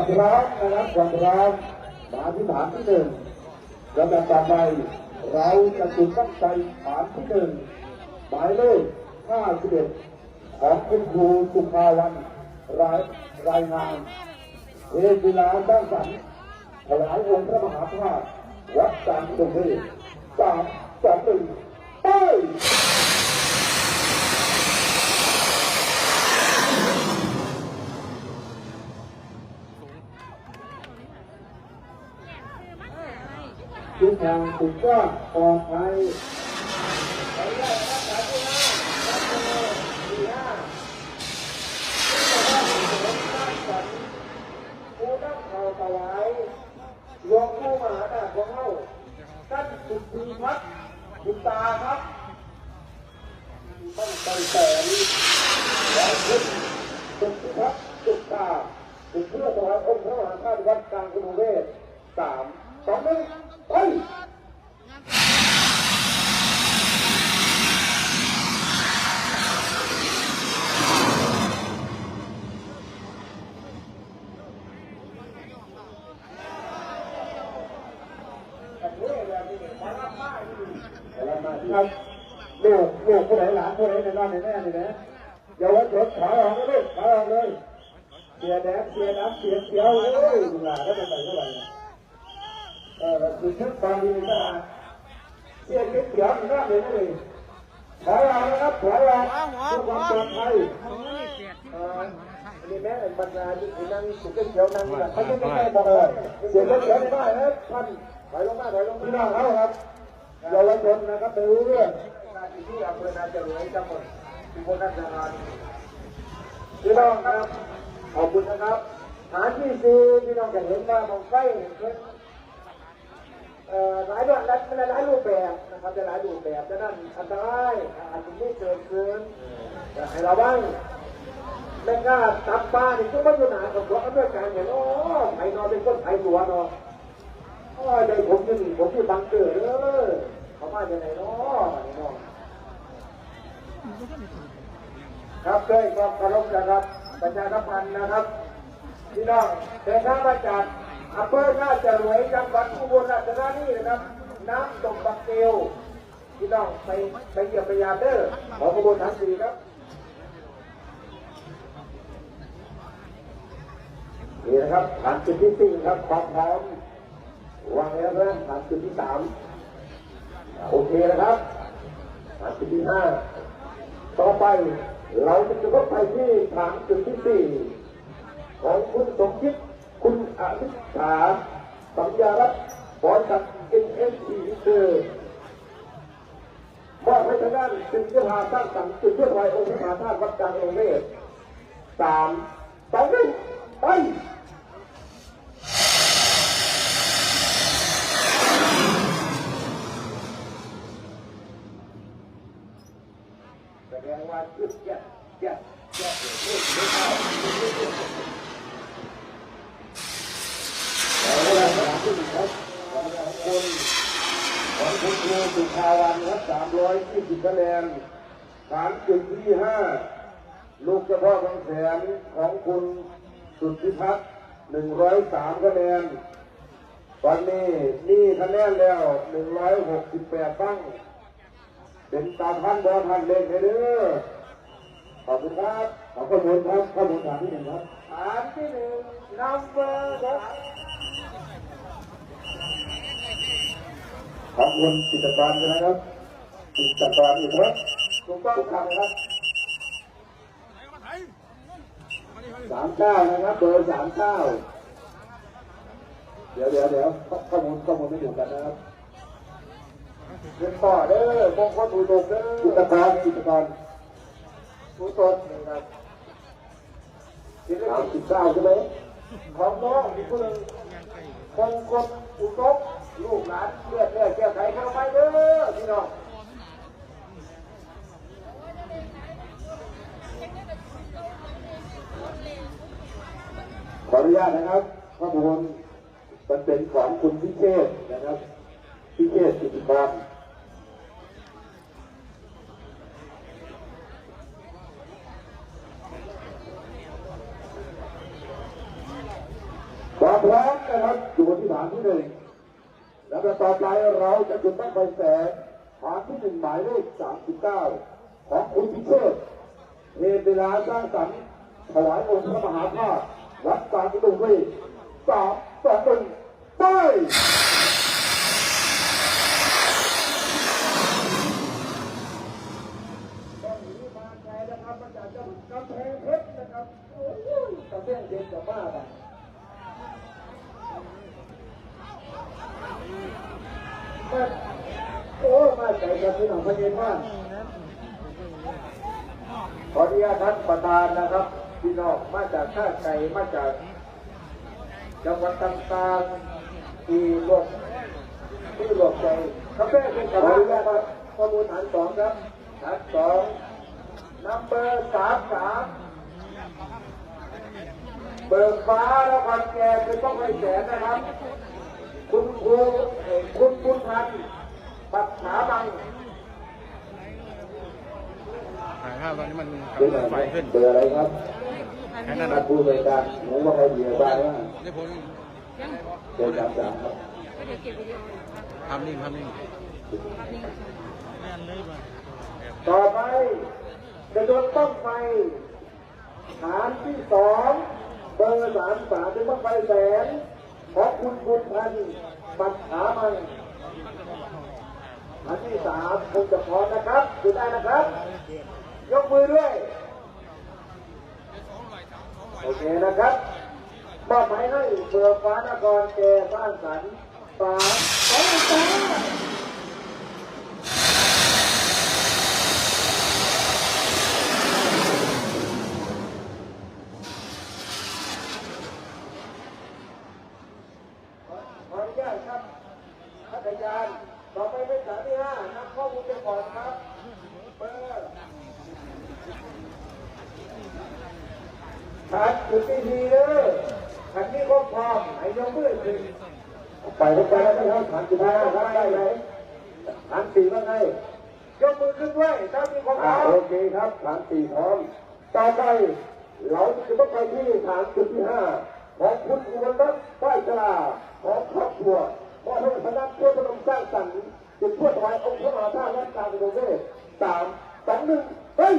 บคุณครับนะครับบคุณครับมาที่ฐานที่หนึ่งลำดับต่อไปเราจะจุดตั้งใจฐานที่หนึ่งหมายเลข51ของคุณครูสุภาวันรายรายงานเวลาสร้างสรรค์ถวายองค์พระมหาธาตุวัดจามจุรีสามสองหนึ่งไป ทางถูกก็ปลอดภัยขออนุญาตนะครับสาธุนะสาธุสี่ห้าผู้นั่งเข่าถวายหลวงผู้มหานาคของเฮาท่านสุธีพัฒน์บุญตาครับท่านตั้งแต่นี้และคุณสุธีพัฒน์บุญตาถึงเพื่อถวายองค์พระมหาธาตุวัดกลางกรุงเทพสามสองหนึ่งไป ครับลูกลูกผู้ไหนหลานผู้ไหนในบ้านในแม่นี่นะอย่าไว้จดขาออกนะลูกขาออกเลยเสียแดงเสียน้ำเสียเขียวเลยหลานได้ไปไหนเท่าไหร่เออคือชุดความดีนะเสียเขียวอีกหน้าเลยนะเลยถอยออกนะครับถอยออกเพื่อความปลอดภัยนนี้แม่บรรดาที่นั่งสุดเขียวนั่งนี่เขาจะไม่ได้บอกเลยเสียเขียวในบ้านนะท่าน ถอยลงมาถอยลงพี่น้องเขาครับเยาวชนนะครับไปรู้เรื่องการที่อำเภอนาจรวยจังหวัดอุบลราชธานีพี่น้องครับขอบคุณนะครับฐานที่สี่พี่น้องจะเห็นว่ามองใกล้เป็นเอ่อหลายด้านหลายรูปแบบนะครับจะหลายรูปแบบจะนั่นอันตรายอาจจะไม่เกิดขึ้นแต่ให้เราบ้างไม่กล้าตับปลาเนี่ยก็ไม่อยู่หนากับพวกอเมริกันอย่างโอ้ไทยนอนเป็นคนไทยตัวเนาะ โอ้ยใจผมจะหนีผมที่บังเกิดเด้อเขามาจากไหนเนาะนี่เนาะครับด้วยความเคารพนะครับประชาสัมพันธ์นะครับพี่น้องเดินทางมาจากอำเภอท่าจะรวยจังหวัดอุบลราชธานีนะครับ น้ำตกบักเกลพี่น้องไปไปเยี่ยมไปยาเด้อขอขบวนทางสี่ครับนี่นะครับฐานจุดที่สี่ครับความพร้อม วางแล้วนะฐานจุดที่สามโอเคนะครับฐานจุดที่ห้าต่อไปเราจะเข้าไปที่ฐานจุดที่สี่ของคุณสมคิดคุณอภิษาสัญญารัตน์บริษัทเอ็นเอสทีเอมอบให้ทางด้านจุดเชื่อพาสร้างสรรค์จุดเชื่อพายองค์พระธาตุวัดกลางองค์เมฆสามสองหนึ่งไป แสดงว่าจุดเจ็ดเจ็ดเจ็ดเจ็ดเจ็ดเอาแล้วสนามที่หนึ่งครับของคนของคุณครูสุภาวันครับสามร้อยยี่สิบคะแนนฐานจุดที่ห้าลูกเฉพาะบางแสนของ คุณสุทธิพัฒน์หนึ่งร้อยสามคะแนนตอนนี้นี่คะแนนแล้วหนึ่งร้อยหกสิบแปดตั้ง เป็นตามพันบอพันเล็กเลยเด้อขอบคุณครับ ขอบคุณครับข้อมูลฐานที่หนึ่งครับฐานที่หนึ่งนัมเบอร์ครับขอบคุณกิจการนะครับกิจการอีกครับถูกต้องครับครับ สามเก้านะครับ เบอร์สามเก้าเดี๋ยวเดี๋ยวเดี๋ยวข้อมูลข้อมูลไม่อยู่กันนะครับเป็นต่อเด้อมงคลอุดมเด้อกิจการกิจการผู้ตนนะครับสามสิบเก้าใช่ไหมของน้องมีคนหนึ่งมงคลอุดมลูกหลานเลือดเลือดแก้ไขเข้าไปเด้อพี่น้อง ขออนุญาตนะครับข้อมูลมันเป็นของคุณพิเชษนะครับ พิเชษสิทธิกรความพร้อมนะครับอยู่ที่ฐานที่หนึ่งแล้วต่อไปเราจะจุดตั้งไฟแสงฐานที่หนึ่งหมายเลขสามสิบเก้าของคุณพิเชษเทเวลาสร้างสรรค์ถวายองค์พระมหาธาตุ วัดสามตุงเวทสามสองหนึ่งไปต้องหนีมาไกลนะครับมาจากจังหวัดกำแพงเพชรนะครับโอ้ยกำแพงเพชรจะบ้าไปมาโอ้มาใจกับพี่น้องพระเยซูมากขออนุญาตท่านประธานนะครับ พี่น้องมาจากท่าไก่มาจากจังหวัดต่างๆที่รวมที่รวมใจกาแฟเป็นขออนุญาตครับข้อมูลฐานสองครับฐานสองนัมเบอร์สามสามเบิกฟ้าแล้วคอนแก่เป็นต้องให้แสนนะครับ คุณครูเอ่อคุณบุญพันธ์ปัดขาบังถ่ายภาพตอนนี้มันเป็นอะไรไฟขึ้นเบอร์อะไรครับ แค่นั้นนันะกผู้บริการหนูว่าใครเหยียบบ้างว่าได้ผลเบอร์สามสามครับก็เดี๋ยวเก็บวิดีโออยู่ครับภาพนิ่งภาพนิ่งภาพนิ่งใช่ไหมต่อไปจะโดนต้องไฟฐานที่สองเบอร์สามสามเป็นต้องไฟแสนของคุณบุญพันธ์ปัดขาบังอันที่สามคงจะพร้อมนะครับดูได้นะครับ ยกมือด้วย โอเคนะครับมอบหมายให้เบอร์ฟ้านครแก่สร้างสรรค์สามสองสามขออนุญาตครับพัทยานต่อไปเป็นสามที่ห้านำข้อมูลไปก่อนครับเบอร์ขาดจุดที่ดีเด้อขันนี้ก็พร้อมให้ยกมือขึ้นไปแล้วไปแล้วนะครับฐานจุดห้าครับได้ไหมฐานสี่ว่าไงยกมือขึ้นด้วยถ้ามีความพร้อมโอเคครับฐานสี่พร้อมต่อ ไป เราจะต้องไปที่ฐานจุดที่ห้าของคุณอุบลรัตน์ป้ายจลาของครอบครัวมอเตอร์พนักเพื่อพนมสร้างสรรค์จุดเพื่อถวายองค์พระมหาธาตุและการอุดมเวทสามสองหนึ่งเฮ้ย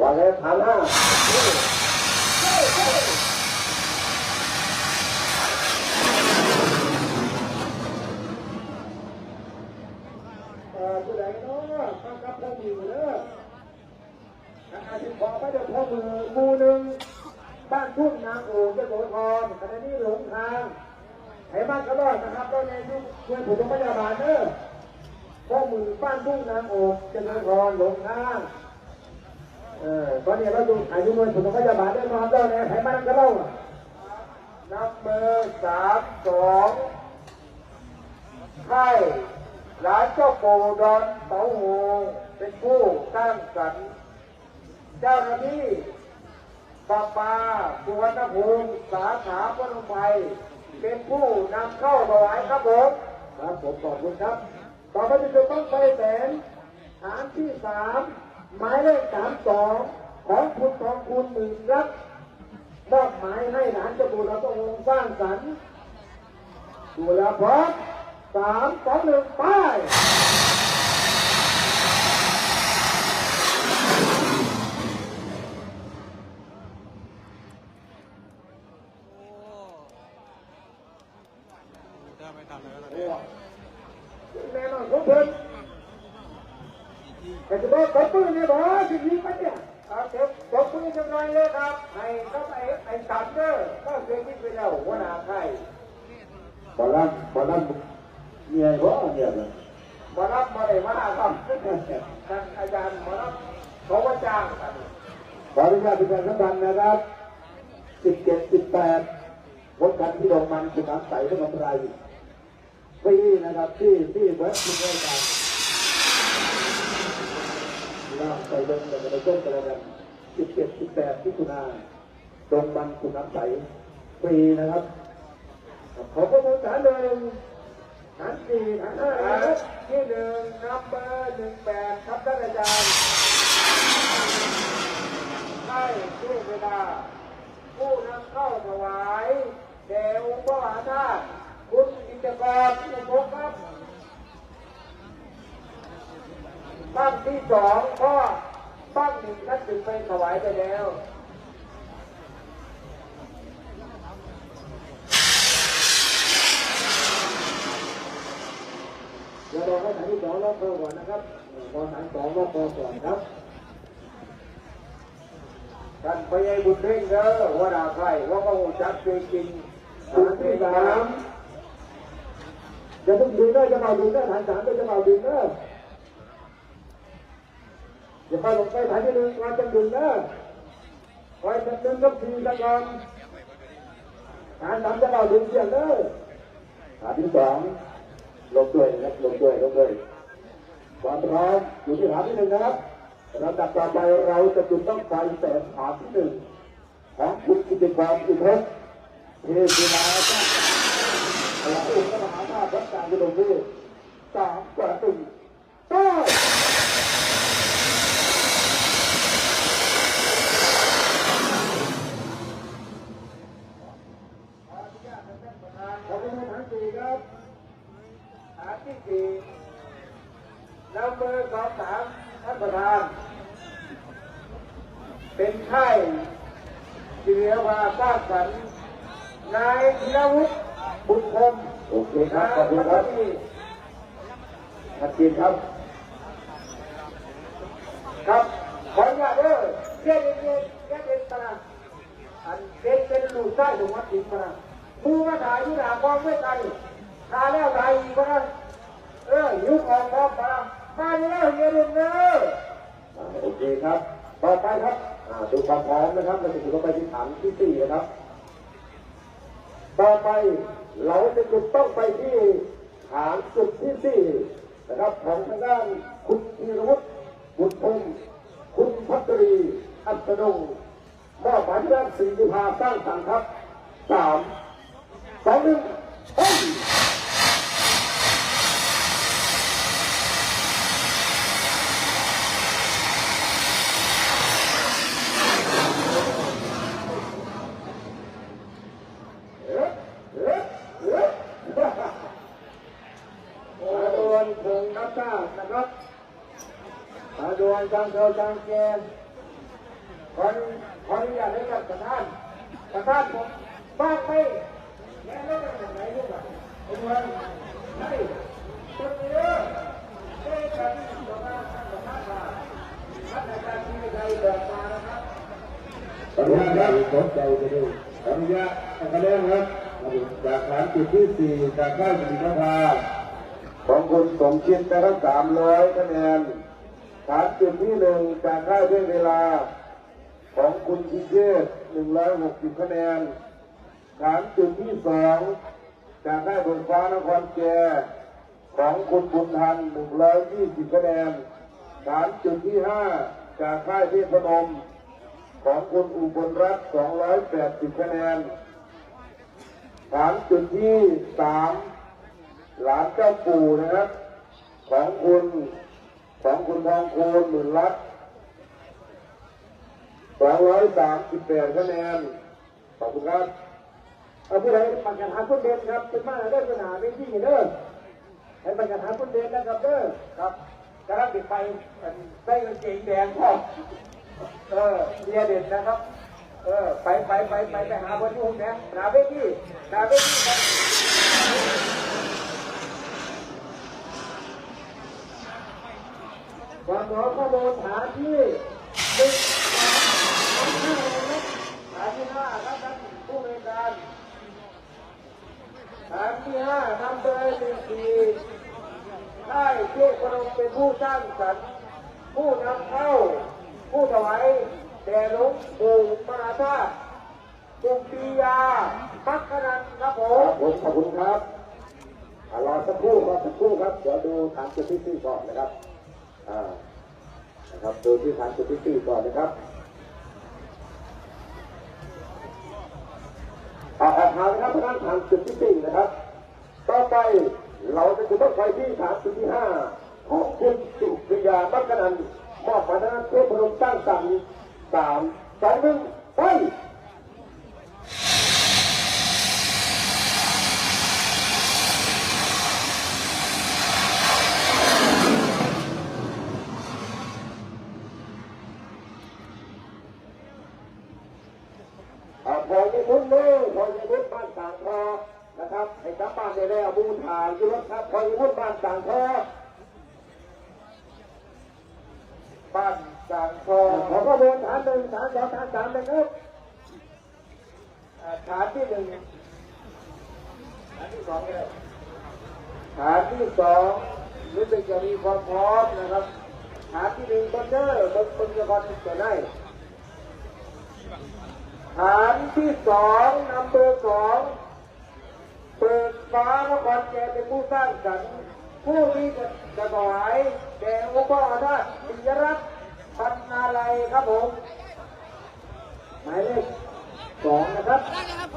วันแล้วฐานห้าเอ่อผู้ใดเนาะข้ากับพ่อมือเด้ออาชีพข คือหมู่หนึ่งบ้านทุ่งนางโอ่งเจ้าโสธรขณะนี้หลงทางให้บ้านกระรอดนะครับตอนนี้ช่วยช่วยผู้ชมพยาบาลเด้อพ่อมือบ้านทุ่งนางโอ่งเจ้าโสธรหลงทางเออตอนนี้เราดูอายุเงินสุนทรยาบาลได้นอนได้เนี่ยไขมันก็เล่าอะนับเบอร์สามสองให้ร้านเจ้าโปดอนเสาโหเป็นผู้สร้างสรรค์ เจ้าหน้าที่ปาปาสุวรรณภูมิสาขาพนมไพรเป็นผู้นำเข้าถวายครับผมครับผมขอบคุณครับ ต่อไปจะต้องไปแสนฐานที่สามหมายเลขสามสองของคุณทองคุณหมื่นรักมอบหมายให้หลานเจ้าบุญเราต้องวงสร้างสรรค์ดูแลพร้อมสามสองหนึ่งไป ได้ไม่ทันแล้วตอน โอ้ นี้ แน่นอนของเพิ่นแต่จะบอกตบมือเนี่ยบอกสิยิงไปเนี่ยเอาเก็บตบมือจังหน่อยเลยครับให้ ก็ไอ้ไอ้สันเด้อก็เสียชีวิตไปแล้วหัวหน้าใครบอลลันบอลลันเมียก็เมียเลยบอลลันมาได้มาครับท่านอาจารย์บอลลันเขาว่าจ้างครับขออนุญาตเป็นการสำคัญนะครับสิบเจ็ดสิบแปดรถคันที่ลงมันสุนัขใสทั้งกำไรฟรีนะครับที่ที่เบิร์ดที่ได้กันเราไปเดินกันไปเต้นกันแล้วกัน17 18ที่คุณา ตรงบันคุณน้ำใสฟรีนะครับขอข้อมูลฐานหนึ่งฐานสี่ฐานห้าครับที่หนึ่งนับเบอร์หนึ่งแปดครับท่านอาจารย์ให้ช่วเวลา ผู้นำเข้าถวายแด่องค์พระมหาธาตุคุณกิจกรผู้พกครับตั้งที่สองพ่อตั้งหนึ่งท่านถึงไปถวายไปแล้ว เดี๋ยวเราให้ฐานที่สองรอบก่อนนะครับพอฐานสองรอบพอก่อนครับท่านพยายบุญเร่งเด้อวหน้าใครว่าก็หูจักจริงจริงฐานที่สามอย่าเพิ่งดึงเด้อจะมาดึงเด้อฐานสามเด้อจะมาดึงเด้ออย่าไปลงไปฐานที่หนึ่งก่อนจะดึงเด้อคอยจะดึงกับทีละก่อนฐานสามจะมาดึงเสียงเด้อฐานที่สอง ลงด้วยนะครับลงด้วยลงด้วยความพร้อมอยู่ที่ฐานที่หนึ่งนะครับลำดับต่อไปเราจะจุดต้องไฟแสนฐานที่หนึ่งของคุณกิติความอินทรเทพีนาจ้าเราอุ้มพรมหาธาตุวัดกลางกุดมพูสามกว่าตึงเก้าขออนุญาตท่านประธานขอบคุณท่านสี่ครับ ฐานที่สี่นำเบอร์สองสามท่านประธาน เป็นไข้ เสือมาสร้างสรรค์นายธีรวุฒิบุญคมโอเคครับขอบคุณครับทัดจีนครับ ครับขออนุญาตเด้อเรียนเรียนเรียนเรียนตระอันเป็นเป็นลูกชายของวัดจินตระผู้มาถ่ายที่หน้าความไม่กันทาแล้วไทยอีกก็ได้เออยุคของพ่อมามาแล้วเฮียเด่นเนอโอเคครับ ต่อไปครับอ่า ดูความพร้อมนะครับเราจะถึงไปที่ฐานที่สี่นะครับ ต่อไปเราจะจุดต้องไปที่ฐานจุดที่สี่นะครับของทางด้านคุณธีรวุฒิบุตรพงศ์คุณพัตรี อัศดงมอบหมายที่ด้านสี่ยุพาสร้างสรรค์ครับสามสองหนึ่งเฮ้ย มาดวนคงนับก้านะครับมาด วนจังเกลจังเกนขอขออนุญาตให้กับประธานประธานผมบ้าไปแย่แล้วกันไหนลูกอะไอ้ดวนนี่ตัวนี้เด้อเด้กันประธานประธานมาท่านอาจารย์ที่ใจเดินมานะครับขออนุญาตครับสนใจไปดูขออนุญาตคะแนนครับจากฐานจุดที่สี่จากค่ายสิริภาของคุณสมคิดได้ทั้งสามร้อยคะแนน ฐานจุดที่หนึ่งจากค่าด้วยเวลาของคุณชิเชษหนึ่งร้อยหกสิบคะแนน ฐานจุดที่สองจากค่าบนฟ้านครแก่ของคุณบุญทันหนึ่งร้อยยี่สิบคะแนน ฐานจุดที่ห้าจากค่ายเทพนม ของคุณอุบลรัตน์280คะแนน ฐานจุดที่สามหลานเจ้าปู่นะครับ ของคุณ ของคุณทองคูณหมื่นรัตน์238คะแนน ขอบคุณครับเอาผู้ใดปักกระถางพุ่นเด่นครับเป็นมาเด้อปัญหาไม่ที่เด้อให้ปักกระถางพุ่นเด่นนะครับเด้อครับกระดับติดไปใส่กางเกงแดงพ่อเออเรียเด็ดนะครับ เออไปไปไปไปไปหาคนที่หุ่นแดงหาเวทีหาเวทีกัน ความหมอข้อมูลฐานที่หนึ่งฐานที่ห้าครับท่านผู้บริการฐานที่ห้านำโดยหนึ่งสี่ได้เทพนมเป็นผู้สร้างสรรค์ผู้นำเข้า ผู้ถวายแด่หลวงปู่มหาธาตุปุงปียาพักนันครับผมผมขอบคุณครับรอสักครู่รอสักครู่ครับ เดี๋ยวดูฐานจุดที่สี่ก่อนนะครับ นะครับดูที่ฐานสุดที่สี่ก่อนนะครับอาอาคนะครับทางฐานสุดที่สี่นะครับ ต่อไปเราจะจุดต้องไปที่ฐานสุดที่ห้าของคุณสุริยาบักนันมอบนัทางเทพพนมตั้งสามสามสองหนึ่งไป อยมุ้นบ้านต่างพอบ้านต่างพอขอข้อมูลฐานหนึ่งฐานสองฐานสามนะครับฐานที่หนึ่งฐานที่สองฐานที่สองรู้สึกจะมีความพร้อมนะครับฐานที่หนึ่งคนเด้อบนบนจะคอจะได้ฐานที่สองนำเบอร์สอง เปิดฟ้านครแกเป็นผู้สร้างสรรค์ผู้ที่จะถวายแด่องค์พระอาทาปิยรัตน์พันนาลัยครับผมหมายเลขสองนะครับฐาที่สาม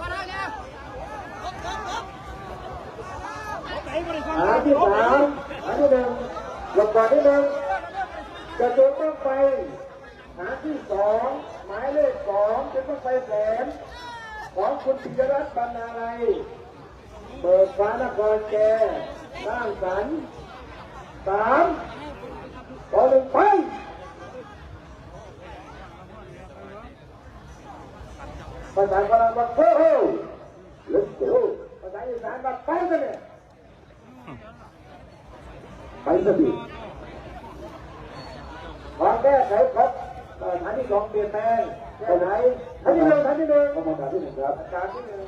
ฐานที่หนึ่งหลบก่อนที่หนึ่งจะจุดต้องไปหาที่สองหมายเลขสองจะต้องไปแสนของคุณปิยรัตน์บรรณาลัย เปิดฟ้านครแกสร้างสรรค์สามต่อหนึ่งไปภาษาฝรั่งบอกโอ้โหลึกโอ้ภาษาอีสานบอกไปกันเนี่ยไปสักทีขอแก้ไขครับเอ่อฐานที่สองเปลี่ยนแปลงแก้ไขฐานที่หนึ่งฐานที่หนึ่งฐานที่หนึ่งครับฐานที่หนึ่ง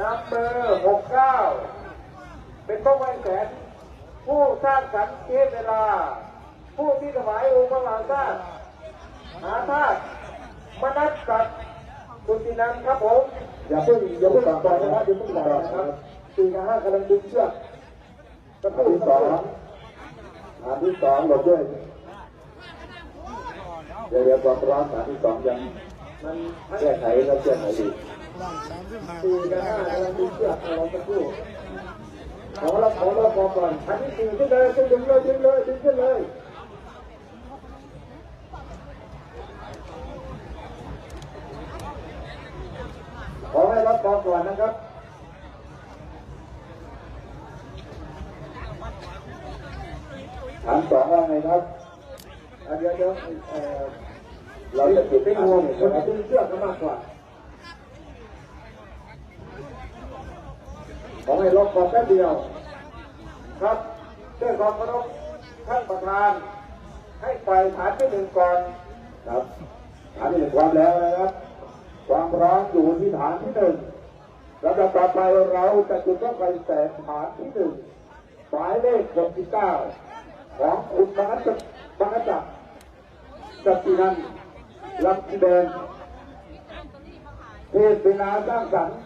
นับเบอร์หกเก้าเป็นพระไวยแสน ผู้สร้างสรรค์เทพเวลา ผู้ที่ถวายองค์พระมหาธาตุมหาธาตุมนัสสัตว์สุตินันท์ครับผม อย่าเพิ่งอย่าเพิ่งต่อนะครับอย่าเพิ่งต่อนะครับสี่กับห้ากำลังดึงเชือกสักครู่สองฐานที่สองหลบด้วยเดี๋ยวเดี๋ยวความร้อนฐานที่สองยังมันแก้ไขแล้วแก้ไขดี สี่กับห้ากำลังดึงเชือกเราสักครู่ขอเราขอเราพอก่อนฐานที่สี่ขึ้นเลยขึ้นเลยดึงเลยขึ้นเลยขอให้รับพอก่อนนะครับถามสองว่าไงครับเดี๋ยวเดี๋ยวเราจะติดไม่งงคนที่เชื่อกก็มากกว่า ขอให้ลบก่อนแป๊บเดียว ครับด้วยความเคารพท่านประธาน ให้ไปฐานที่หนึ่งก่อนครับฐานที่หนึ่งความแล้วนะครับ ความร้อมอยู่ที่ฐานที่หนึ่งแล้วต่อไปเราจะจุดต้องไปแสงฐานที่หนึ่งหมายเลขหกสิบเก้าของคุณมหัศมหัศจรรย์สตินันท์ลำแสดงเทศเป็นาสร้างสรรค์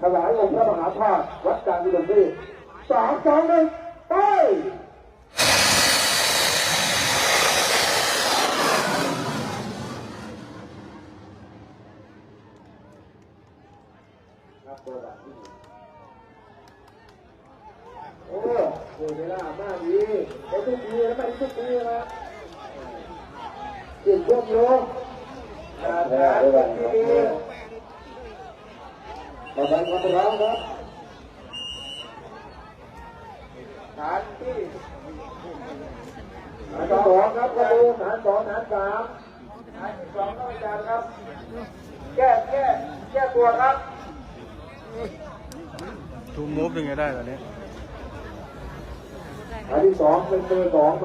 ถวายองค์พระมหาธาตุวัดกลางอุดมฤทธิ์สามสองหนึ่งไปครับตัวแบบนี้โอ้โหเวลามากดีไอ้ทุกปีแล้วไม่ทุกปีนะติดพวกโยมอ่าฐานที่ ดีมาใส่ความร้อนครับฐานที่ฐานสองครับกระดูฐานสองฐานสามฐานที่สองต้องอาจารย์ครับ แก้แก้แก้ตัวครับทูมูฟยังไงได้แบบนี้ฐานที่สองเป็นเบอร์สอง